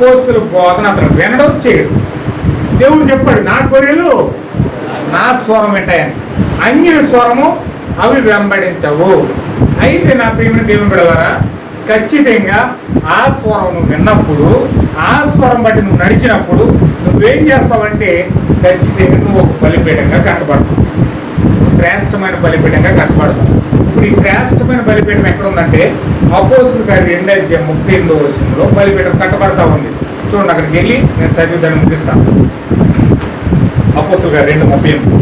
పోస్తుల బోధన అతను వినడం చేయడు. దేవుడు చెప్పాడు నా గొర్రెలు నా స్వరం వింటాయని. అన్యుల స్వరము అవి వెంబడించవు. అయితే నా ప్రియమైన దేవుని బిడవారా ఖచ్చితంగా ఆ స్వరం నువ్వు విన్నప్పుడు ఆ స్వరం బట్టి నువ్వు నడిచినప్పుడు నువ్వేం చేస్తావంటే ఖచ్చితంగా నువ్వు ఒక బలిపీఠంగా కట్టబడతావు శ్రేష్టమైన బలిపీఠంగా కట్టబడతావు ఇప్పుడు ఈ శ్రేష్టమైన బలిపీఠం ఎక్కడ ఉందంటే అపోసులు గారి రెండు అధ్యాయం ముప్పై ఎనిమిదో వచనంలో బలిపీఠం కట్టబడతా ఉంది. చూడండి అక్కడికి వెళ్ళి నేను చదివి దాన్ని ముగిస్తాను అపోసులు గారు రెండు ముప్పై ఎనిమిది.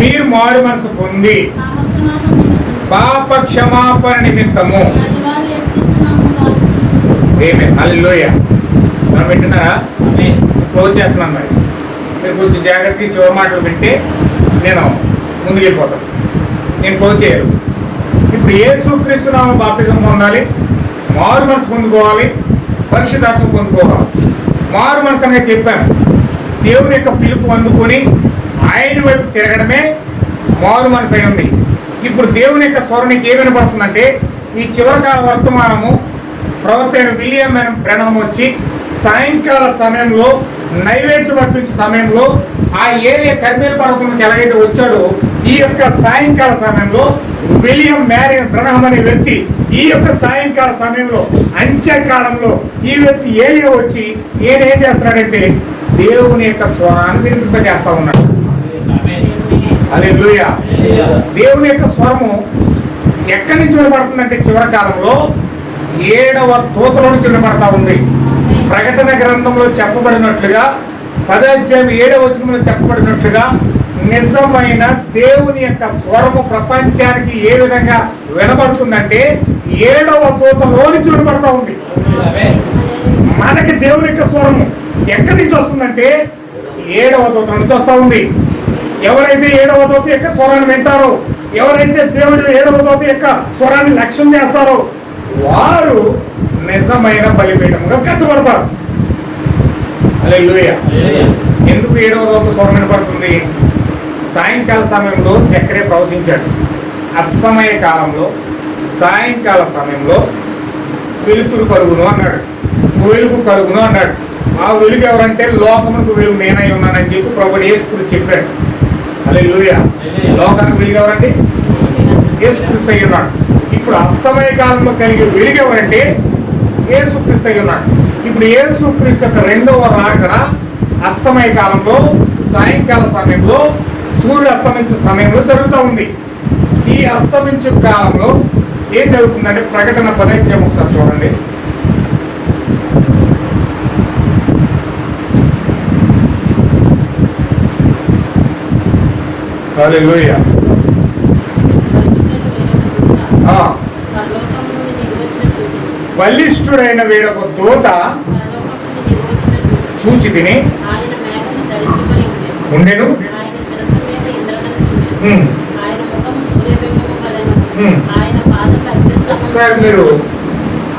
మీరు మీరు మనసు పొంది. పాప క్షమాపణ నిమిత్తము. ఏమే హల్లోయ మనం వింటున్నారా? క్లోజ్ చేస్తున్నాను మరి. మీరు కొంచెం జాగ్రత్తగా చివరి మాటలు వింటే నేను ముందుకు వెళ్ళిపోతాను నేను క్లోజ్ చేయను. ఇప్పుడు ఏసు క్రీస్తునామ బాప్తిజం పొందాలి మారు మనసు పొందుకోవాలి. పరిశుద్ధాత్మ పొందుకోవాలి. మారు మనసు అనేది చెప్పాను. దేవుని యొక్క పిలుపు అందుకొని ఆయన వైపు తిరగడమే మారు మనసు అయి ఉంది. ఇప్పుడు దేవుని యొక్క స్వరానికి ఏ వినపడుతుందంటే ఈ చివరికాల వర్తమానము ప్రవక్త అయిన విలియం బ్రహ్మ వచ్చి సాయంకాల సమయంలో నైవేద్యం అర్పించే సమయంలో ఆ ఏరియా కర్మేల పర్వతంకి ఎలాగైతే వచ్చాడో ఈ యొక్క సాయంకాల సమయంలో విలియం మ్యారియన్ బ్రహ్మ అనే వ్యక్తి ఈ యొక్క సాయంకాల సమయంలో అంత్యకాలంలో ఈ వ్యక్తి ఏలియా వచ్చి ఏం చేస్తున్నాడంటే దేవుని యొక్క స్వరాన్ని వినిపింపజేస్తా ఉన్నాడు. అదే దేవుని యొక్క స్వరము ఎక్కడి నుంచి వినబడుతుందంటే చివరి కాలంలో ఏడవ తూతలో చూడబడతా ఉంది. ప్రకటన గ్రంథంలో చెప్పబడినట్లుగా పదాధ్యాయం ఏడవ వచనంలో చెప్పబడినట్లుగా నిజమైన దేవుని యొక్క స్వరము ప్రపంచానికి ఏ విధంగా వినబడుతుందంటే ఏడవ తూతలో చూడబడతా ఉంది. మనకి దేవుని యొక్క స్వరము ఎక్కడి నుంచి వస్తుందంటే ఏడవ దూత నుంచి వస్తూ ఉంది. ఎవరైతే ఏడవ దూత యొక్క స్వరాన్ని వింటారో ఎవరైతే దేవుడి ఏడవ దూత యొక్క స్వరాన్ని లక్ష్యం చేస్తారో వారు నిజమైన బలిపీఠంగా కట్టుబడతారు. హల్లెలూయా. ఎందుకు ఏడవ దూత స్వరం వినపడుతుంది? సాయంకాల సమయంలో చక్రే ప్రవశించాడు. అస్తమయ కాలంలో సాయంకాల సమయంలో వెలుతురు కలుగును అన్నాడు. వెలుగు కలుగును అన్నాడు. ఆ వెలుగు ఎవరంటే లోకమునకు వెలుగు నేనై ఉన్నానని చెప్పి ప్రభు యేసుక్రీస్తు చెప్పాడు. అలే లోకానికి వెలుగు ఎవరండి? యేసుక్రీస్తు అయి ఉన్నాడు ఇప్పుడు అస్తమయ కాలంలో కలిగే వెలుగు ఏసుక్రీస్తు అయి ఉన్నాడు. ఇప్పుడు ఏసుక్రీస్తు యొక్క రెండవ రాకడ అస్తమయ కాలంలో సాయంకాల సమయంలో సూర్యుడు అస్తమించే సమయంలో జరుగుతూ ఉంది. ఈ అస్తమించు కాలంలో ఏం జరుగుతుందంటే ప్రకటన పదైత్యం ఒకసారి చూడండి. Hallelujah ఆ, పరలోకం నుండి దిగివచ్చిన చూచి, బలిష్ఠుడైన వీడొక దూత చూచి, తిని ఉండెను. ఒకసారి మీరు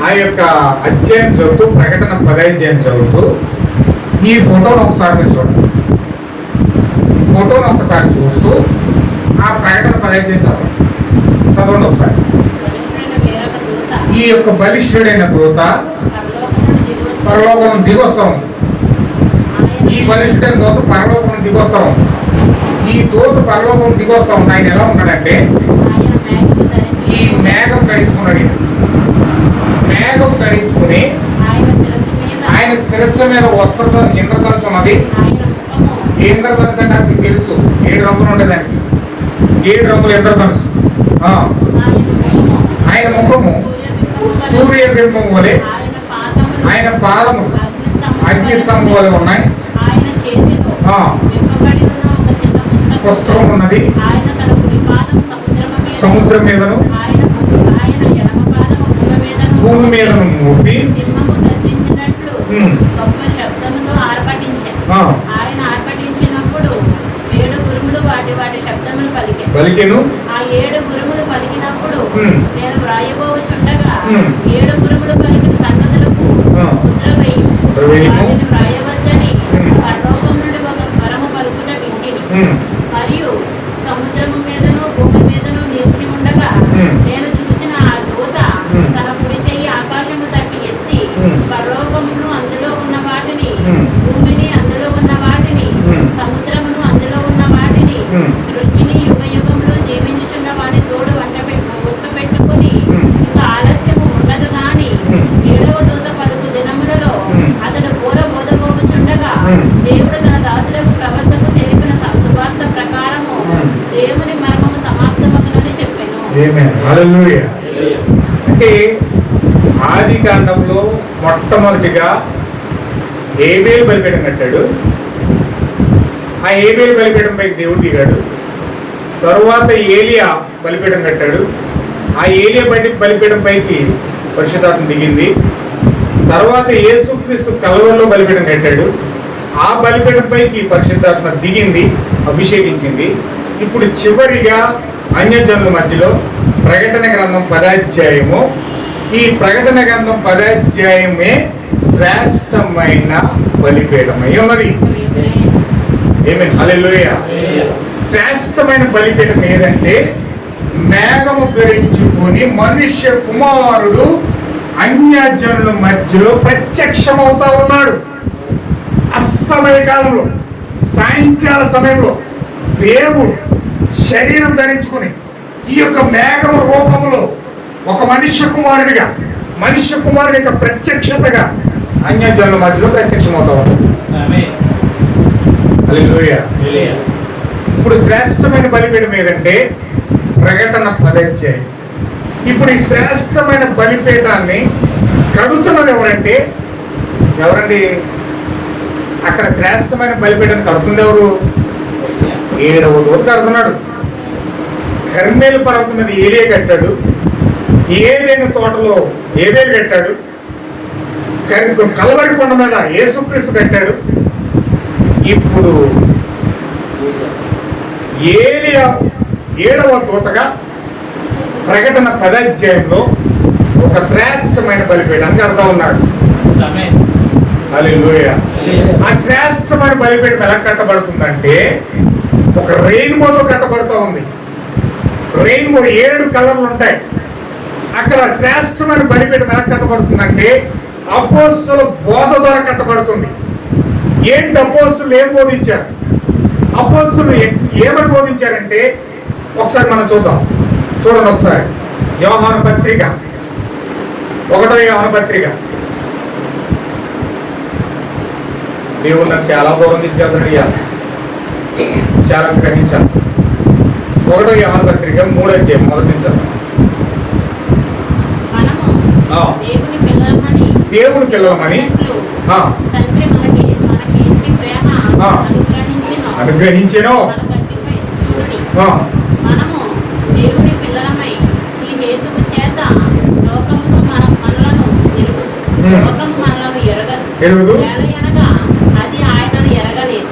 ఆ యొక్క అధ్యాయం చదువుతూ ప్రకటన పదాధ్యాయం చదువుతూ ఈ ఫోటోను ఒకసారి మీరు చూడండి. ఫోటోను ఒకసారి చూస్తూ ఆ ప్రకటన పదాధ్యాయం చదవండి. చదవండి ఒకసారి. ఈ యొక్క బలిష్ఠుడైన దూత పరలోకం దిగోత్సవం ఈ బలిష్ఠుడైన దూత పరలోకం దిగోత్సవం ఈ దూత పరలోకం దిగోత్సవం ఆయన ఎలా ఉన్నాడంటే ఈ మేఘం ధరించుకున్నాడు మేఘం ధరించుకుని ఆయన శిరస్సు మీద ఆయన వస్త్రం ఇంద్రధనుసు ఉన్నది. ఇంద్రధనుసు అంటే నాకు తెలుసు. ఏడు రంగులు ఉండేదానికి ఏడు రంగులు ఇంద్రధనుసు. ఆయన ముఖము ఆయన ముఖము సూర్యబింబము వలె సూర్యబింబం వలె ఆయన అగ్నిస్తంభము అగ్నిస్తంభం వలె ఉన్నాయి. పుస్తకం ఉన్నది. సముద్రం మీదను పాదము భూమి మీదను మూపి పలికే పలికెను. ఆ ఏడు ఉమ్. నేను వ్రాయబోచుండగా. ఏడు ఉరుములు పలికిన సంగతులకు. ముద్ర వేయు అంటే ఆది కాండంలో మొట్టమొదటిగా ఏబేలు బలిపీఠం కట్టాడు. ఆ ఏబేలు బలిపీఠం పైకి దేవుడు దిగాడు. తరువాత ఏలియా బలిపీఠం కట్టాడు. ఆ ఏలియా బలి బలిపీఠం పైకి పరిశుధాత్మ దిగింది. తర్వాత యేసుక్రీస్తు కలవల్లో బలిపీఠం కట్టాడు. ఆ బలిపీఠం పైకి పరిశుద్ధాత్మ దిగింది అభిషేకించింది. ఇప్పుడు చివరిగా అన్యజనుల మధ్యలో ప్రకటన గ్రంథం పదాధ్యాయము. ఈ ప్రకటన గ్రంథం పదాధ్యాయమే శ్రేష్టమైన బలిపీఠమై ఉన్నది. ఏమి అలెలుయ శ్రేష్టమైన బలిపీఠం ఏదంటే మేఘము ధరించుకొని మనుష్య కుమారుడు అన్యజనుల మధ్యలో ప్రత్యక్షమవుతా ఉన్నాడు. అస్తమయ కాలంలో సాయంకాల సమయంలో దేవుడు శరీరం ధరించుకుని ఈ యొక్క మేఘము రూపంలో ఒక మనుష్య కుమారుడిగా మనుష్య కుమారుడి యొక్క ప్రత్యక్షతగా అన్యజనుల మధ్యలో ప్రత్యక్షమవుతా. ఉన్నాడు ఇప్పుడు శ్రేష్టమైన బలిపీఠం ఏదంటే ప్రకటన పదచ్చే ఇప్పుడు ఈ శ్రేష్టమైన బలిపీఠాన్ని కడుతున్నది ఎవరంటే ఎవరండి? అక్కడ శ్రేష్టమైన బలిపీఠాన్ని కడుతుంది ఎవరు ఏడవ దూత కడుతున్నాడు. కర్మేలు పర్వతం మీద ఏలియా కట్టాడు. ఏదైనా తోటలో ఏదేలు కట్టాడు. కల్వరి కొండ మీద యేసుక్రీస్తు కట్టాడు. ఇప్పుడు ఏలియా ఏడవ దూతగా ప్రకటన పదాధ్యాయంలో ఒక శ్రేష్టమైన బలిపీఠాన్ని కడతా ఉన్నాడు. ఆ శ్రేష్టమైన బలిపీఠం ఎలా కట్టబడుతుందంటే ఒక రెయిన్బోతో కట్టబడుతూ ఉంది. రెయిన్బో ఏడు కలర్లు ఉంటాయి. అక్కడ శ్రేష్టమైన బలిపీఠం ఎలా కట్టబడుతుందంటే అపోస్తుల బోధ ద్వారా కట్టబడుతుంది. ఏంటి అపోస్తులు ఏం బోధించారు? అపోస్తులు ఏమని బోధించారంటే ఒకసారి మనం చూద్దాం. చూడండి ఒకసారి. యోహాను పత్రిక. ఒకటో యోహాను పత్రిక. దేవుడు నాకు చాలా దూరం తీసుకెళ్తాడు ఇవాళ చాలా గ్రహించాలి ఒకటో యోహాను పత్రిక మూడో అధ్యాయం మొదటి. దేవుని పిల్లలమని. అనుగ్రహించినో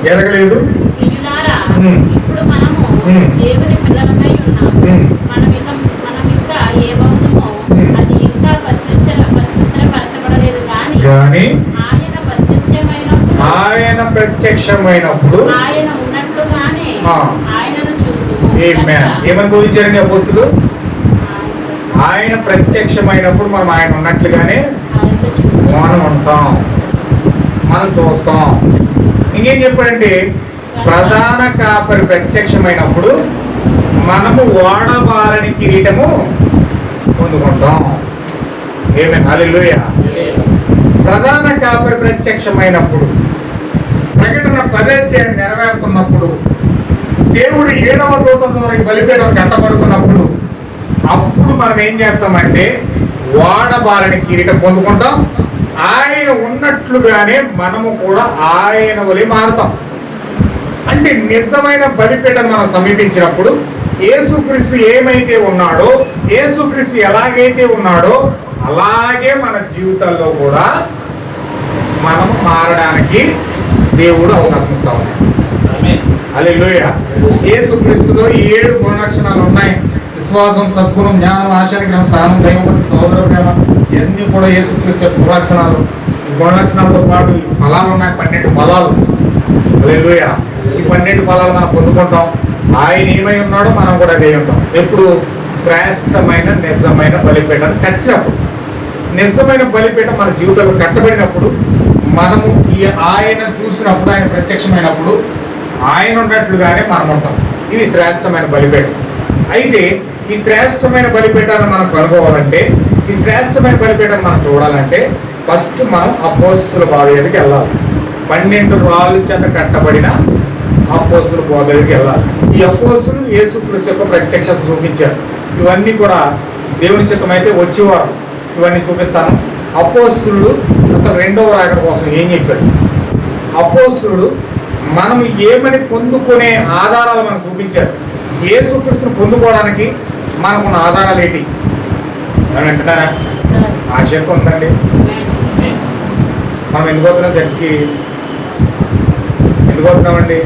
ఎరగలేదు. ఇప్పుడు మనము ఉమ్. దేవుని పిల్లలమై ఉన్నాము ఉమ్. మనం ఇక మనం ఇంకా ఏమవుతామో ఉమ్. అది ఇంకా ప్రత్యుత్తర ప్రత్యుత్తరపరచబడలేదు కానీ కానీ ఆయన ప్రత్యక్షమైనప్పుడు ఆయన ఉన్నట్లుగానే. ఆయనను. ఏమని బోధించారండి అపోస్తులు ఆయన- ప్రత్యక్షమైనప్పుడు మనం ఆయన ఉన్నట్లుగానే. మనం ఉంటాం మనం చూస్తాం ఇంకేం చెప్పాడంటే ప్రధాన కాపరి ప్రత్యక్షమైనప్పుడు మనము ఓడబారని కిరీటము పొందుకుంటాం. ఏమే హల్లెలూయా ప్రధాన కాపరి ప్రత్యక్షమైనప్పుడు ప్రకటన పదాధ్యాయం నెరవేరుతున్నప్పుడు దేవుడు ఏడవ దూత ద్వారా ఈ కట్టబడుతున్నప్పుడు అప్పుడు మనం ఏం చేస్తామంటే వాడబాలని కిరీటం పొందుకుంటాం. ఆయన ఉన్నట్లుగానే మనము కూడా ఆయన వలి మారుతాం. అంటే నిజమైన బలిపీఠను మనం సమీపించినప్పుడు ఏసుక్రీస్తు ఏమైతే ఉన్నాడో ఏసుక్రీస్తు ఎలాగైతే ఉన్నాడో అలాగే మన జీవితాల్లో కూడా మనం మారడానికి దేవుడు అవకాశం ఇస్తా ఉన్నాడు. లోయ ఏసుక్రీస్తులో ఈ ఏడు గుణలక్షణాలు ఉన్నాయి. విశ్వాసం సద్గుణం జ్ఞానం ఆశ్చర్యం సహనం దైవభక్తి సోదర ప్రేమ ఇవన్నీ కూడా ఏసుక్రీస్తు యొక్క గుణలక్షణాలు. ఈ గుణలక్షణాలతో పాటు ఈ ఫలాలు ఉన్నాయి పన్నెండు ఫలాలు. అలే ఈ పన్నెండు ఫలాలు మనం పొందుకుంటాం. ఆయన ఏమై ఉన్నాడో మనం కూడా అదే ఉంటాం. ఎప్పుడు? శ్రేష్టమైన నిజమైన బలిపీఠం కట్టినప్పుడు. నిజమైన బలిపీఠం మన జీవితంలో కట్టబడినప్పుడు మనము ఈ ఆయన చూసినప్పుడు ఆయన ప్రత్యక్షమైనప్పుడు ఆయన ఉన్నట్లుగానే మనం ఉంటాం. ఇది శ్రేష్టమైన బలిపీఠం. అయితే ఈ శ్రేష్టమైన బలిపీఠాన్ని మనం కనుక్కోవాలంటే ఈ శ్రేష్టమైన బలిపీఠం మనం చూడాలంటే ఫస్ట్ మనం అపోస్తుల బాధకి వెళ్ళాలి. పన్నెండు రాళ్ళు చేత కట్టబడిన అపోస్తుల బోధ దగ్గరికి వెళ్ళాలి. ఈ అపోస్తులు యేసుక్రీస్తు యొక్క ప్రత్యక్షత చూపించారు. ఇవన్నీ కూడా దేవుని చిత్తం అయితే వచ్చేవారు. ఇవన్నీ చూపిస్తాను. అపోస్తులు అసలు రెండవ రాకడ కోసం ఏం చెప్పాడు అపోస్తులు మనం ఏమని పొందుకునే ఆధారాలు మనకు చూపించారు? యేసుక్రీస్తును పొందుకోవడానికి మనకున్న ఆధారాలు ఏంటి? అంటున్నారా సార్. ఆశయంతో ఉందండి. మనం ఎందుకు చర్చికి? ఎందుకు వస్తున్నామండి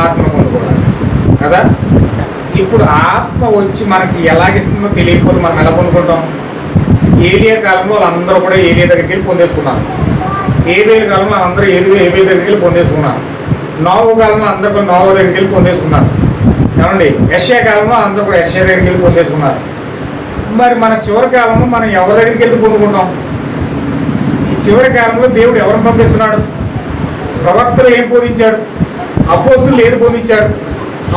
ఆత్మ పొందుకోవడానికి కదా? ఇప్పుడు ఆత్మ వచ్చి మనకి ఎలాగిస్తుందో తెలియకపోతే మనం ఎలా పొందుకుంటాం? ఏలియా కాలంలో వాళ్ళందరూ కూడా ఏలియా దగ్గరికి వెళ్ళి పొందేసుకున్నారు. ఏబేలు కాలంలో అందరూ ఏలి ఏబేలు దగ్గరికి వెళ్ళి పొందేసుకున్నారు. నోవు కాలంలో అందరూ కూడా నోవు దగ్గరికి వెళ్ళి పొందేసుకున్నారు. ఏమండి? యశ్యా కాలంలో అందరూ కూడా యశ్యా దగ్గరికి వెళ్ళి పొందేసుకున్నారు. మరి మన చివరి కాలంలో మనం ఎవరి దగ్గరికి వెళ్ళి పొందుకుంటాం? ఈ చివరి కాలంలో దేవుడు ఎవరిని పంపిస్తున్నాడు? ప్రవక్తలు ఏం బోధించారు? అపోస్తులు ఏది బోధించారు?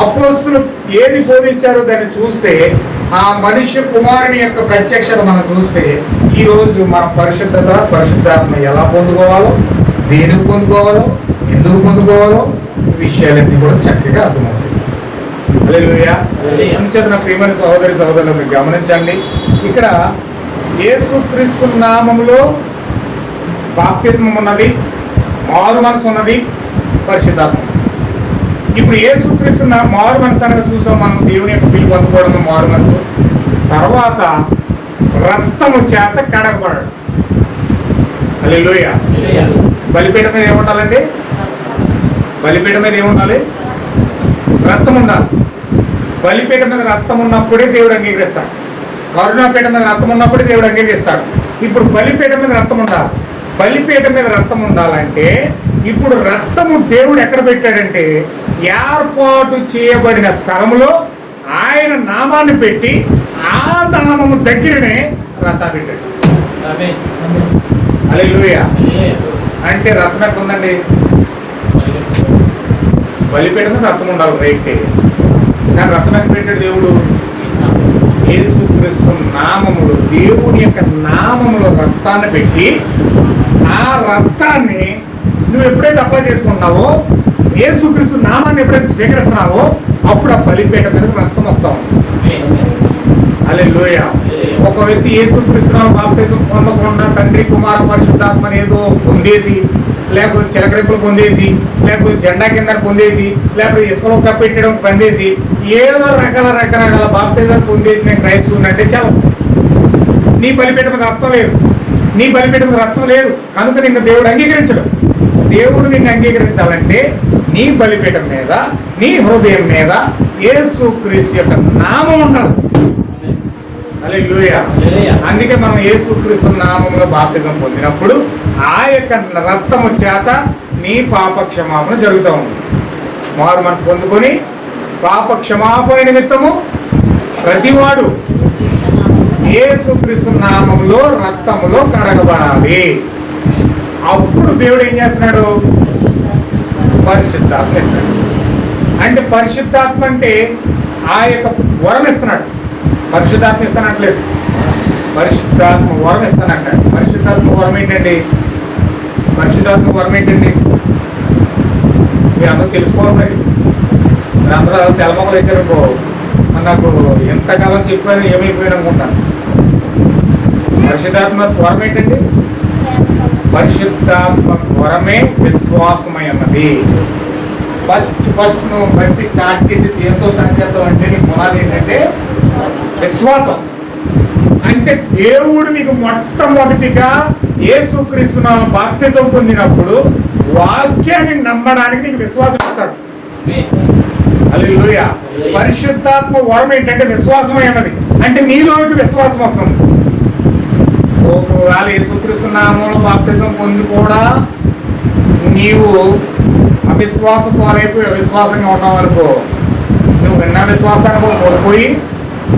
అపోస్తులు ఏది బోధించారో? దాన్ని చూస్తే ఆ మనిషి కుమారుని యొక్క ప్రత్యక్షత మనం చూస్తే ఈ రోజు మన పరిశుద్ధత పరిశుద్ధాత్మ ఎలా పొందుకోవాలో దేనికి పొందుకోవాలో ఎందుకు పొందుకోవాలో ఈ విషయాలన్నీ కూడా చక్కగా అర్థమవుతాయి. అందుచేత నా ప్రియమైన సహోదరి సహోదరులు మీరు గమనించండి. ఇక్కడ యేసుక్రీస్తు నామములో బాప్తిజం ఉన్నది మారు మనసు ఉన్నది పరిశుద్ధాత్మ. ఇప్పుడు యేసుక్రీస్తు నా మారు మనసు అనగా చూసాం మనం దేవుని యొక్క పిలుపు అందుకోవడం మారు మనసు. తర్వాత రక్తము చేత కడగబడడం. హల్లెలూయా. బలిపీఠం మీద ఏముండాలండి? బలిపీఠం మీద ఏముండాలి? రక్తం ఉండాలి. బలిపీఠం మీద రక్తం ఉన్నప్పుడే దేవుడు అంగీకరిస్తాడు. కరుణాపీఠం మీద రక్తం ఉన్నప్పుడే దేవుడు అంగీకరిస్తాడు. ఇప్పుడు బలిపీఠం మీద రక్తం ఉండాలి. బలిపీఠం మీద రక్తం ఉండాలంటే ఇప్పుడు రక్తము దేవుడు ఎక్కడ పెట్టాడంటే ఏర్పాటు చేయబడిన స్థలములో ఆయన నామాన్ని పెట్టి ఆ నామము దగ్గరనే రక్తా పెట్టాడు. అలెలుయా అంటే రక్తం ఎక్కడ ఉందండి? మీద రక్తం ఉండాలి రైటే. కానీ ఎక్కడ పెట్టాడు దేవుడు? యేసుక్రీస్తు నామములు దేవుని యొక్క నామములో రక్తాన్ని పెట్టి ఆ రక్తాన్ని నువ్వు ఎప్పుడైతే అప్లై చేసుకుంటున్నావో ఏసుక్రీస్తు నామాన్ని ఎప్పుడైతే స్వీకరిస్తున్నావో అప్పుడు ఆ బలిపేట మీద రక్తం వస్తా ఉంది. అలే ఒక వ్యక్తి యేసుక్రీస్తు బాప్తేశం పొందకుండా తండ్రి కుమార పరిశుద్ధాత్మని ఏదో పొందేసి లేకపోతే చిలకరింపులు పొందేసి లేకపోతే జెండా కింద పొందేసి లేకపోతే ఇసుకలో కప్పెట్టడం పొందేసి ఏదో రకాల రకరకాల బాప్తిజాలు పొందేసి నేను క్రైస్తవునంటే చాలా. నీ బలిపేట మీద రక్తం లేదు. నీ బలిపేట మీద రక్తం లేదు. కనుక నిన్ను దేవుడు అంగీకరించడు. దేవుడు నిన్ను అంగీకరించాలంటే నీ బలిపీఠం మీద నీ హృదయం మీద యేసు క్రీస్తు యొక్క నామం ఉండాలి హల్లెలూయా. అందుకే మనం యేసుక్రీస్తు నామంలో బాప్తిజం పొందినప్పుడు ఆ యొక్క రక్తము చేత నీ పాప క్షమాపణ జరుగుతూ ఉంది. మారు మనసు పొందుకొని పాప క్షమాపణ నిమిత్తము ప్రతివాడు యేసుక్రీస్తు నామంలో రక్తములో కడగబడాలి. అప్పుడు దేవుడు ఏం చేస్తున్నాడు? పరిశుద్ధాత్మ ఇస్తాడు. అంటే పరిశుద్ధాత్మ అంటే ఆ యొక్క వరం ఇస్తున్నాడు. పరిశుద్ధాత్మ ఇస్తానట్లేదు. పరిశుద్ధాత్మ వరం ఇస్తానంటాడు. పరిశుద్ధాత్మ వరం ఏంటండి? పరిశుద్ధాత్మ వరం ఏంటండి? మీరు అందరూ తెలుసుకోవాలి మరి. మీరు అందరూ తెలమొక్కలు వేసారనుకో నాకు ఎంతకాలం చెప్పాను ఏమైపోయాను అనుకుంటాను పరిశుద్ధాత్మ వరం ఏంటండి? పరిశుద్ధాత్మ వరమే విశ్వాసమై అన్నది ఫస్ట్ ఫస్ట్ నువ్వు బట్టి స్టార్ట్ చేసి దేంతో స్టార్ట్ చేస్తావు అంటే నీ పునాది ఏంటంటే విశ్వాసం. అంటే దేవుడు నీకు మొట్టమొదటిగా యేసుక్రీస్తునామ బాప్తిజం పొందినప్పుడు వాక్యాన్ని నమ్మడానికి నీకు విశ్వాసం ఇస్తాడు. హల్లెలూయా పరిశుద్ధాత్మ వరం ఏంటంటే విశ్వాసమైనది అంటే నీలోకి విశ్వాసం వస్తుంది. ఒకవేళ యేసుక్రీస్తు బాప్తిజం పొంది కూడా నీవు అవిశ్వాస పాలైపోయి అవిశ్వాసంగా ఉన్నావు అనుకో నువ్వు విన్న విశ్వాసాన్ని కూడా కోల్పోయి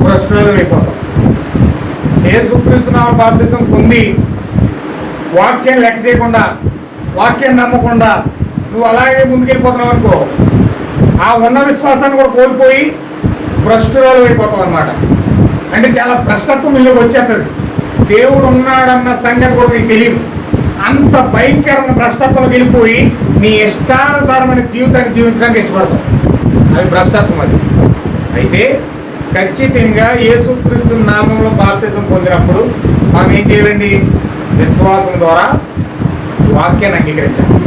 భ్రష్టులు అయిపోతావు. ఏ సుప్రీస్తున్నావు బాప్తిసం పొంది వాక్యం లెక్క చేయకుండా వాక్యం నమ్మకుండా నువ్వు అలాగే ముందుకెళ్ళిపోతున్నావు అనుకో ఆ ఉన్న విశ్వాసాన్ని కూడా కోల్పోయి భ్రష్టురాలు అయిపోతావు అనమాట అంటే చాలా భ్రష్టత్వం ఇల్లుకి వచ్చేస్తుంది దేవుడు ఉన్నాడన్న సంగతి కూడా నీకు తెలియదు అంత భయంకరమైన భ్రష్టత్వం వెళ్ళిపోయి నీ ఇష్టానుసారమైన జీవితాన్ని జీవించడానికి ఇష్టపడతావు. అది భ్రష్టత్వం అది. అయితే ఖచ్చితంగా యేసుక్రీస్తు నామంలో బాప్తిజం పొందినప్పుడు మనం ఏం చేయాలండి? విశ్వాసం ద్వారా వాక్యాన్ని అంగీకరించాలి.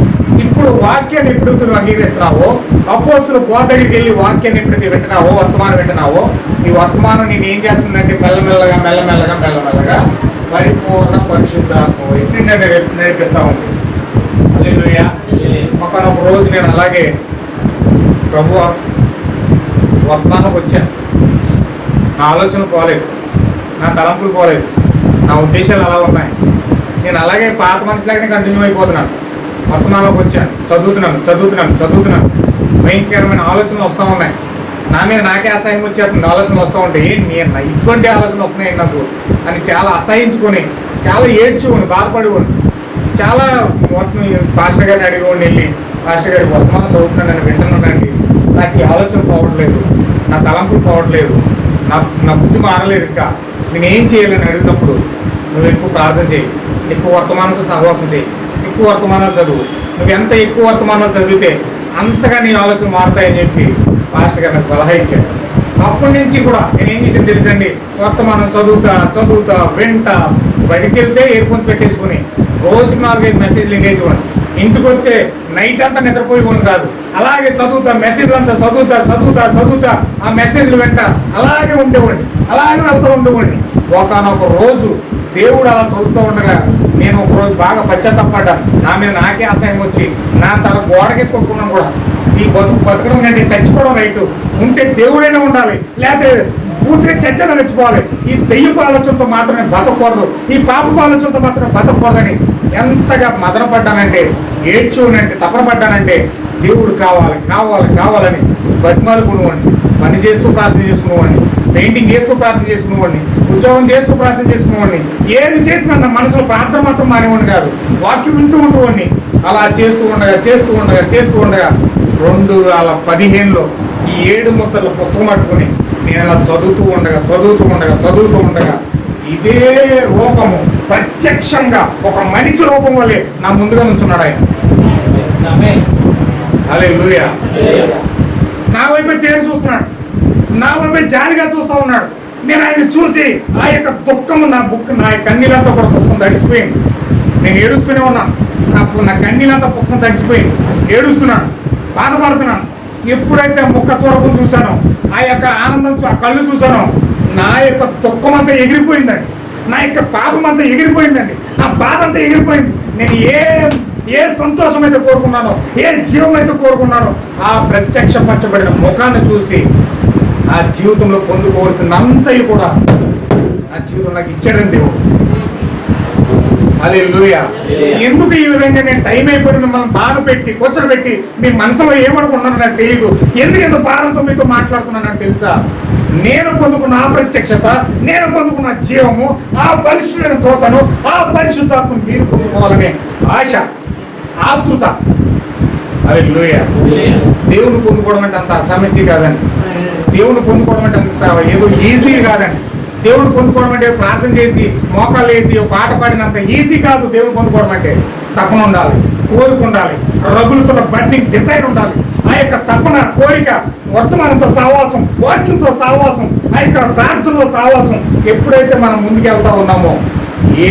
ఇప్పుడు వాక్యాన్ని ఎప్పుడైతే నువ్వు అంగీకరిస్తున్నావో అపోసులు గోడ దగ్గరికి వెళ్ళి వాక్యాన్ని ఎప్పుడైతే వింటున్నావో వర్తమానం వింటున్నావో ఈ వర్తమానం నేను ఏం చేస్తుందంటే మెల్లమెల్లగా మెల్లమెల్లగా మెల్లమెల్లగా పరిపూర్ణ పరిశుద్ధాత్మ ఎప్పుడు నేర్పిస్తా ఉంది. ఒకనొక రోజు నేను అలాగే ప్రభు వర్తమానంకి వచ్చాను. నా ఆలోచన పోలేదు. నా తలంపులు పోలేదు. నా ఉద్దేశాలు అలా ఉన్నాయి. నేను అలాగే పాత మనిషిలాగానే కంటిన్యూ అయిపోతున్నాను. వర్తమానంలోకి వచ్చాను. చదువుతున్నాను చదువుతున్నాను చదువుతున్నాను. భయంకరమైన ఆలోచనలు వస్తూ ఉన్నాయి. నా మీద నాకే అసహ్యం వచ్చేస్తుంది. ఆలోచనలు వస్తూ ఉంటే "ఏం నేను ఇటువంటి ఆలోచనలు వస్తున్నాయి నాకు. అని చాలా అసహించుకొని చాలా ఏడ్చుకొని బాధపడిపోను చాలా మొత్తం పాస్టర్ గారిని అడిగేవాడిని వెళ్ళి పాస్టర్ గారి వర్తమానం చదువుతున్నాను నేను వింటున్నానండి నాకు ఈ ఆలోచన పోవట్లేదు. నా తలంపులు పోవట్లేదు. నా నా బుద్ధి మారలేదు ఇంకా. నేను ఏం చేయాలని అడిగినప్పుడు నువ్వు ఎక్కువ ప్రార్థన చేయి. ఎక్కువ వర్తమానంతో సహవాసం చేయి. ఎక్కువ వర్తమానాలు చదువు. నువ్వు ఎంత ఎక్కువ వర్తమానాలు చదివితే అంతగా నీ ఆలోచన మారుతాయని చెప్పి మాస్టర్ గారు నాకు సలహా ఇచ్చాడు అప్పటి నుంచి కూడా నేను ఏం చేసింది తెలుసండి? వర్తమానం చదువుతా చదువుతా వింటా బయటికి వెళ్తే ఇయర్ ఫోన్స్ పెట్టేసుకుని రోజుకి నాలుగైదు మెసేజ్లు వినేసేవాడు ఇంటికి వస్తే నైట్ అంతా నిద్రపోయేవాడు కాదు. అలాగే చదువుతా మెసేజ్లు అంతా చదువుతా చదువుతా చదువుతా ఆ మెసేజ్లు వెంట. అలాగే ఉండేవాడిని. అలాగే వెళ్తూ ఉండేవాడిని. ఒకనొక రోజు దేవుడు అలా చదువుతూ ఉండగా నేను ఒకరోజు బాగా పశ్చాత్తపడ్డా. నా మీద నాకే అసహ్యం వచ్చి నా తల గోడకేసి కొట్టుకున్నాను కూడా. ఈ బతుకు బతకడం కంటే చచ్చిపోవడం రైట్. ఉంటే దేవుడైనా ఉండాలి. లేకపోతే పూర్తిగా చచ్చన చచ్చిపోవాలి. ఈ దెయ్యపు ఆలోచనతో మాత్రమే బతకూడదు. ఈ పాపపు ఆలోచనతో మాత్రమే బతకూడదని ఎంతగా మదన పడ్డానంటే ఏడ్చునంటే తపన పడ్డానంటే దేవుడు కావాలి కావాలి కావాలని బతిమాలుకునేవాడిని. పని చేస్తూ ప్రార్థన చేసుకునేవాడిని. పెయింటింగ్ చేస్తూ ప్రార్థన చేసుకునేవాడిని ఉద్యోగం చేస్తూ ప్రార్థన చేసుకునేవాడిని. ఏది చేసినా నా మనసులో ప్రార్థన మాత్రం మానేవాడిని కాదు. వాక్యం వింటూ ఉండేవాడిని. అలా చేస్తూ ఉండగా చేస్తూ ఉండగా చేస్తూ ఉండగా రెండు వేల పదిహేనులో ఈ ఏడు ముద్దల పుస్తకం పట్టుకుని నేను అలా చదువుతూ ఉండగా చదువుతూ ఉండగా చదువుతూ ఉండగా ఇదే రూపము ప్రత్యక్షంగా ఒక మనిషి రూపం వల్లే నా ముందుగా నుంచున్నాడు ఆయన. అలే నా వైపు తేలి చూస్తున్నాడు. నా జాలిగా చూస్తూ ఉన్నాడు. నేను ఆయన చూసి ఆ యొక్క దుఃఖము నా బుక్ నా కన్నీళ్ళంతా కూడా పుస్తకం తడిసిపోయింది. నేను ఏడుస్తూనే ఉన్నాను నాకు నా కన్నీళ్ళంతా పుస్తకం తడిసిపోయింది. ఏడుస్తున్నాను బాధపడుతున్నాను. ఎప్పుడైతే ఆ ముఖ స్వరూపం చూశానో ఆ యొక్క ఆనందం చూ- ఆ కళ్ళు చూశానో నా యొక్క దుఃఖం అంతా ఎగిరిపోయిందండి. నా యొక్క పాపం అంతా ఎగిరిపోయిందండి. నా బాధ అంతా ఎగిరిపోయింది. నేను ఏ ఏ సంతోషం అయితే కోరుకున్నానో ఏ జీవం అయితే కోరుకున్నానో ఆ ప్రత్యక్షపరచబడిన ముఖాన్ని చూసి నా జీవితంలో పొందుకోవాల్సినంతయు కూడా నా జీవితం నాకు ఇచ్చాడండి దేవుడు. హల్లెలూయా. ఎందుకు ఈ విధంగా నేను టైం అయిపోయి మిమ్మల్ని బాధ పెట్టి కూర్చొని పెట్టి మీ మనసులో ఏమనుకున్నానో నాకు తెలియదు. ఎందుకు ఎంత భారంతో మీతో మాట్లాడుతున్నానని తెలుసా? నేను పొందుకున్న ఆ ప్రత్యక్షత నేను పొందుకున్న జీవము ఆ పరిశుద్ధమైన దోతను ఆ పరిశుద్ధాత్మను మీరు పొందుకోవాలనే ఆశ ఆతృత హల్లెలూయా. దేవుని పొందుకోవడం అంటే అంత సమస్య కాదండి. దేవుని పొందుకోవడం అంటే అంత ఏదో ఈజీ కాదండి. దేవుడు పొందుకోవడం అంటే ప్రార్థన చేసి మోకాలు వేసి ఒక పాట పాడినంత ఈజీ కాదు దేవుడు పొందుకోవడం అంటే. తపన ఉండాలి కోరిక ఉండాలి రగులతో బర్నింగ్ డిసైడ్ ఉండాలి. ఆ యొక్క తపన కోరిక వర్తమానంతో సావాసం వాక్యంతో సావాసం ఆ యొక్క ప్రార్థనలో సావాసం ఎప్పుడైతే మనం ముందుకెళ్తా ఉన్నామో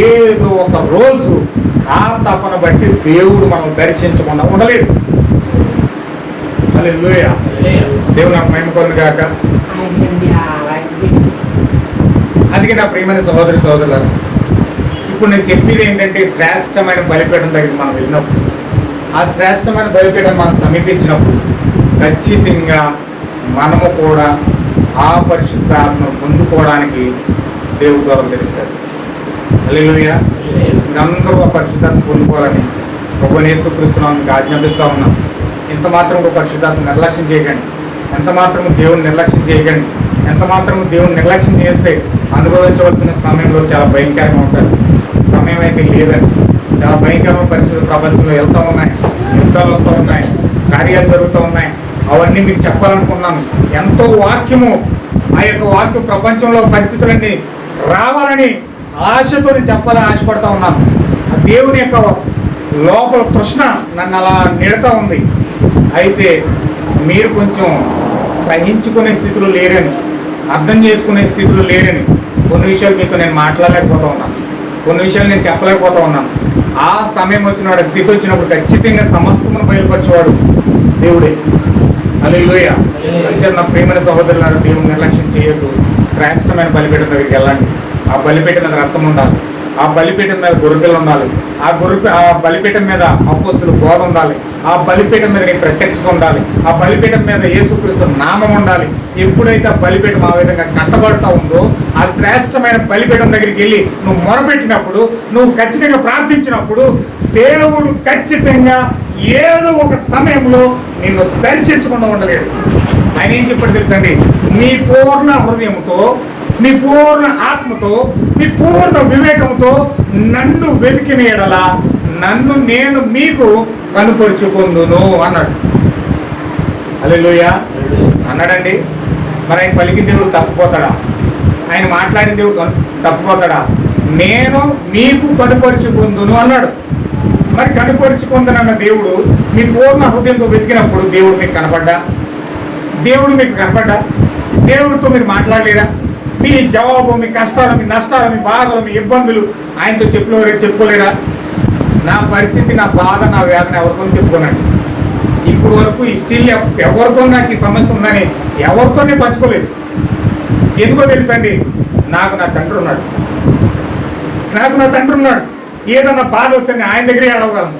ఏదో ఒక రోజు ఆ తపన బట్టి దేవుడు మనం దర్శించకుండా ఉండలేడు. అలా దేవుడు నాకు మహిమ కొలను అందుకే నా ప్రియమైన సహోదరి సహోదరులారు ఇప్పుడు నేను చెప్పేది ఏంటంటే శ్రేష్టమైన బలిపీఠం దగ్గరికి మనం వెళ్ళినప్పుడు ఆ శ్రేష్టమైన బలిపీఠం మనం సమీపించినప్పుడు ఖచ్చితంగా మనము కూడా ఆ పరిశుద్ధాత్మను పొందుకోవడానికి దేవుడు ద్వారా తెలుస్తారు హల్లెలూయా. మీరందరూ ఆ పరిశుద్ధాత్మ పొందుకోవాలని ప్రభునేశ్వకృష్ణ మీకు ఆజ్ఞాపిస్తా ఉన్నాం. ఇంత మాత్రం ఒక పరిశుద్ధాత్మ నిర్లక్ష్యం చేయకండి. ఎంత మాత్రము దేవుని నిర్లక్ష్యం చేయకండి ఎంత మాత్రము దేవుని నిర్లక్ష్యం చేస్తే అనుభవించవలసిన సమయంలో చాలా భయంకరంగా ఉంటుంది. సమయం అయితే లేదండి. చాలా భయంకరమైన పరిస్థితులు ప్రపంచంలో వెళ్తూ ఉన్నాయి యుద్ధాలు వస్తూ ఉన్నాయి కార్యాలు జరుగుతూ ఉన్నాయి. అవన్నీ మీకు చెప్పాలనుకున్నాను. ఎంతో వాక్యము ఆ యొక్క వాక్యం ప్రపంచంలో పరిస్థితులన్నీ రావాలని ఆశతో చెప్పాలని ఆశపడతా ఉన్నాను. ఆ దేవుని యొక్క లోపల తృష్ణ నన్ను అలా నిడతా ఉంది. అయితే మీరు కొంచెం సహించుకునే స్థితిలో లేరని అర్థం చేసుకునే స్థితిలో లేరని కొన్ని విషయాలు మీతో నేను మాట్లాడలేకపోతా ఉన్నాను. కొన్ని విషయాలు నేను చెప్పలేకపోతా ఉన్నాను. ఆ సమయం వచ్చినవాడు స్థితి వచ్చినప్పుడు ఖచ్చితంగా సమస్తమును బయలుపరిచేవాడు దేవుడే. అలెలుయ కలిసి నా ప్రేమైన సహోదరులారా దేవుని నిర్లక్ష్యం చేయొద్దు. శ్రేష్టమైన బలిపీఠం దగ్గరికి వెళ్ళండి. ఆ బలిపీఠం మీద రక్తం ఉండాలి. ఆ బలిపీఠం మీద గొర్రెపిల్ల ఉండాలి. ఆ గొర్రె ఆ బలిపీఠం మీద అపోస్తులు బోధ ఉండాలి. ఆ బలిపీఠం మీద నీ ప్రత్యక్షత ఉండాలి. ఆ బలిపీఠం మీద యేసుక్రీస్తు నామం ఉండాలి. ఎప్పుడైతే ఆ బలిపీఠం ఆ విధంగా కట్టబడుతూ ఉందో ఆ శ్రేష్టమైన బలిపీఠం దగ్గరికి వెళ్ళి నువ్వు మొరపెట్టినప్పుడు నువ్వు ఖచ్చితంగా ప్రార్థించినప్పుడు దేవుడు ఖచ్చితంగా ఏదో ఒక సమయంలో నిన్ను దర్శించకుండా ఉండలేడు. ఆయన ఏం చెప్పాడు తెలుసండి నీ పూర్ణ హృదయంతో నీ పూర్ణ ఆత్మతో నీ పూర్ణ వివేకంతో నన్ను వెతికిన ఎడల నన్ను నేను మీకు కనుపరుచుకుందును అన్నాడు. అల్లెలుయ అన్నాడండి. మరి ఆయన పలికిన దేవుడు తప్పిపోతాడా? ఆయన మాట్లాడిన దేవుడు తప్పిపోతాడా? నేను మీకు కనుపరుచుకుందును అన్నాడు. మరి కనుపరుచుకుందనన్న దేవుడు మీ పూర్ణ హృదయంతో వెతికినప్పుడు దేవుడు మీకు కనపడ్డా? దేవుడు మీకు కనపడ్డా? దేవుడితో మీరు మాట్లాడలేరా మీ జవాబు మీ కష్టాలు మీ నష్టాలు మీ బాధలు మీ ఇబ్బందులు ఆయనతో చెప్పుకోలేరా చెప్పుకోలేరా? నా పరిస్థితి నా బాధ నా వేదన ఎవరితో చెప్పుకోనండి. ఇప్పుడు వరకు ఈ స్టిల్ ఎవరితో నాకు ఈ సమస్య ఉందని ఎవరితోనే పంచుకోలేదు. ఎందుకో తెలుసండి నాకు నా తండ్రి ఉన్నాడు. నాకు నా తండ్రి ఉన్నాడు. ఏదైనా బాధ వస్తే ఆయన దగ్గరే అడగగలను.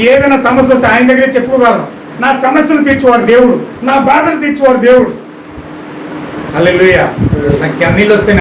ఏదైనా సమస్య వస్తే ఆయన దగ్గరే చెప్పుకోగలను. నా సమస్యను తెచ్చేవాడు దేవుడు. నా బాధను తెచ్చేవాడు దేవుడు. అల్లెలుయ్య నాకు కన్నీళ్ళు వస్తే